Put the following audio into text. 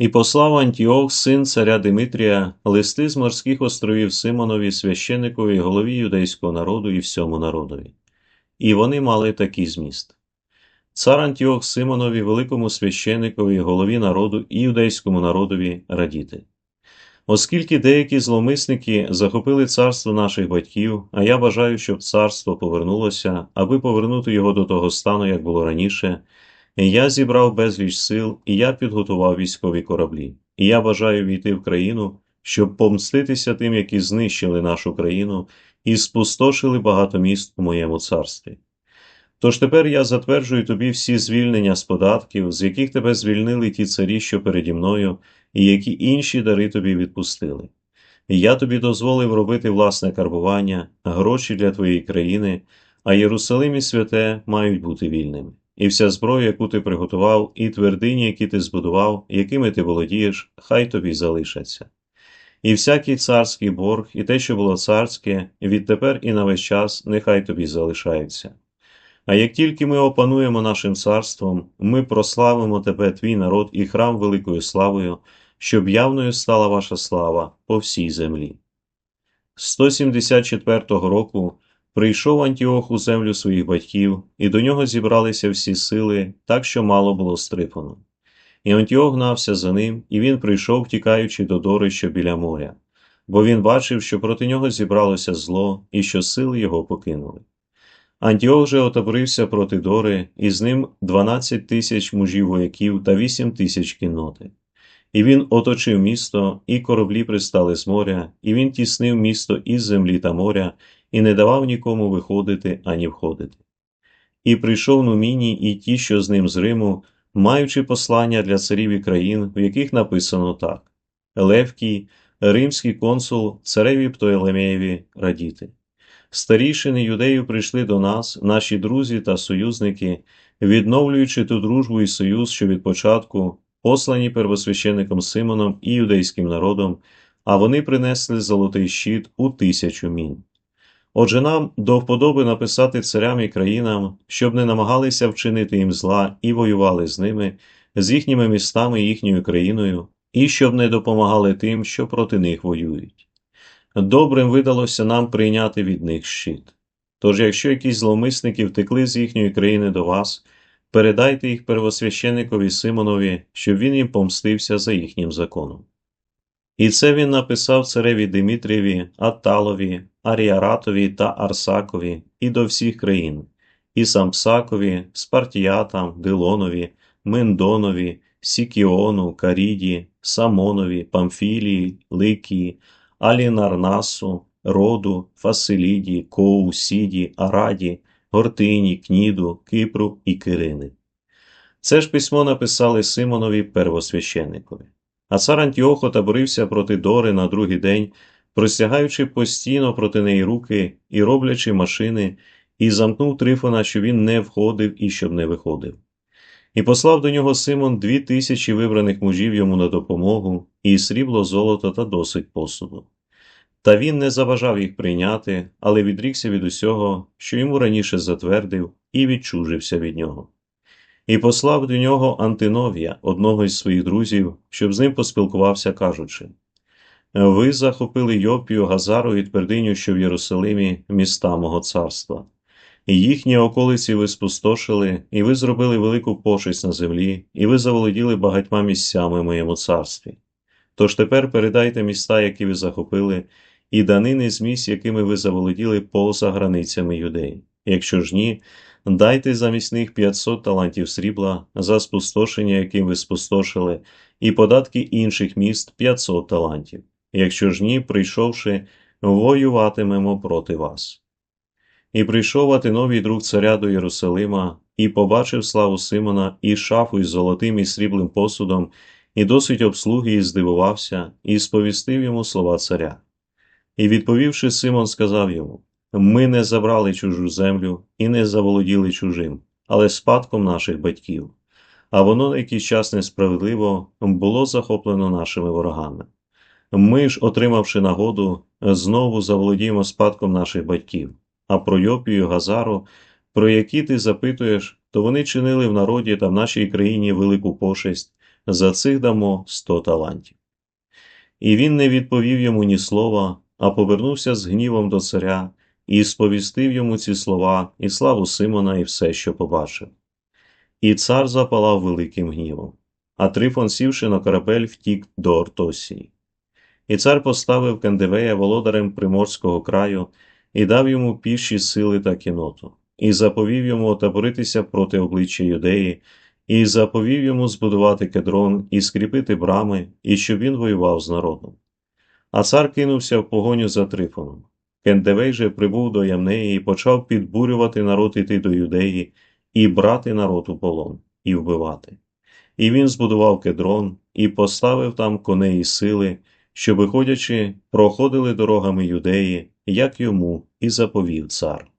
І послав Антіох, син царя Димитрія, листи з морських островів Симонові, священикові, голові юдейського народу і всьому народові. І вони мали такий зміст. Цар Антіох Симонові, великому священикові, голові народу і юдейському народові радіти. Оскільки деякі зловмисники захопили царство наших батьків, а я бажаю, щоб царство повернулося, аби повернути його до того стану, як було раніше, я зібрав безліч сил, і я підготував військові кораблі. І я бажаю війти в країну, щоб помститися тим, які знищили нашу країну і спустошили багато міст у моєму царстві. Тож тепер я затверджую тобі всі звільнення з податків, з яких тебе звільнили ті царі, що переді мною, і які інші дари тобі відпустили. Я тобі дозволив робити власне карбування, гроші для твоєї країни, а Єрусалим і святе мають бути вільними. І вся зброя, яку ти приготував, і твердині, які ти збудував, якими ти володієш, хай тобі залишаться. І всякий царський борг, і те, що було царське, відтепер і на весь час нехай тобі залишаються. А як тільки ми опануємо нашим царством, ми прославимо тебе, твій народ і храм великою славою, щоб явною стала ваша слава по всій землі. 174 року прийшов Антіох у землю своїх батьків, і до нього зібралися всі сили, так що мало було стрипано. І Антіох гнався за ним, і він прийшов, тікаючи до Дори, що біля моря, бо він бачив, що проти нього зібралося зло і що сили його покинули. Антіох же отобрився проти Дори, і з ним 12 тисяч мужів вояків та 8 тисяч кінноти. І він оточив місто, і кораблі пристали з моря, і він тіснив місто із землі та моря, і не давав нікому виходити ані входити. І прийшов Нуміні і ті, що з ним з Риму, маючи послання для царів і країн, в яких написано так: Левкій, римський консул, цареві Птолемеєві радіти. Старішини юдеїв прийшли до нас, наші друзі та союзники, відновлюючи ту дружбу і союз, що від початку, послані первосвященником Симоном і юдейським народом, а вони принесли золотий щит у тисячу мін. Отже, нам до вподоби написати царям і країнам, щоб не намагалися вчинити їм зла і воювали з ними, з їхніми містами і їхньою країною, і щоб не допомагали тим, що проти них воюють. Добрим видалося нам прийняти від них щит. Тож, якщо якісь зловмисники втекли з їхньої країни до вас, передайте їх первосвященикові Симонові, щоб він їм помстився за їхнім законом. І це він написав цареві Димитрієві, Атталові, Аріаратові та Арсакові і до всіх країн, і Сампсакові, Спартіатам, Дилонові, Мендонові, Сікіону, Каріді, Самонові, Памфілії, Ликії, Алінарнасу, Роду, Фасиліді, Коу, Сіді, Араді, Гортині, Кніду, Кипру і Кирини. Це ж письмо написали Симонові первосвященникові. А цар Антіох отоборився проти Дори на другий день, простягаючи постійно проти неї руки і роблячи машини, і замкнув Трифона, що він не входив і щоб не виходив. І послав до нього Симон дві тисячі вибраних мужів йому на допомогу, і срібло, золото та досить посуду. Та він не заважав їх прийняти, але відрікся від усього, що йому раніше затвердив, і відчужився від нього. І послав до нього Антиновія, одного із своїх друзів, щоб з ним поспілкувався, кажучи Ви захопили Йопію, Газару і твердиню, що в Єрусалимі міста мого царства. Їхні околиці ви спустошили, і ви зробили велику пошесть на землі, і ви заволоділи багатьма місцями в моєму царстві. Тож тепер передайте міста, які ви захопили, і данини з місць, якими ви заволоділи поза границями юдеї. Якщо ж ні, дайте замість них 500 талантів срібла за спустошення, яким ви спустошили, і податки інших міст 500 талантів. Якщо ж ні, прийшовши, воюватимемо проти вас. І прийшов Атиновій друг царя до Єрусалима, і побачив славу Симона, і шафу із золотим і сріблим посудом, і досить обслуги, і здивувався, і сповістив йому слова царя. І відповівши, Симон сказав йому Ми не забрали чужу землю і не заволоділи чужим, але спадком наших батьків, а воно на якийсь час несправедливо було захоплено нашими ворогами. Ми ж, отримавши нагоду, знову заволодіємо спадком наших батьків. А про Йопію Газару, про які ти запитуєш, то вони чинили в народі та в нашій країні велику пошесть, за цих дамо сто талантів. І він не відповів йому ні слова, а повернувся з гнівом до царя і сповістив йому ці слова і славу Симона і все, що побачив. І цар запалав великим гнівом, а Трифон, сівши на корабель, втік до Ортосії. І цар поставив Кендевея володарем Приморського краю і дав йому піші сили та кіноту, і заповів йому отаборитися проти обличчя юдеї, і заповів йому збудувати кедрон і скріпити брами, і щоб він воював з народом. А цар кинувся в погоню за Трифоном. Кендевей же прибув до Ямнеї і почав підбурювати народ іти до юдеї, і брати народ у полон, і вбивати. І він збудував кедрон, і поставив там коней і сили, що, виходячи, проходили дорогами юдеї, як йому і заповів цар.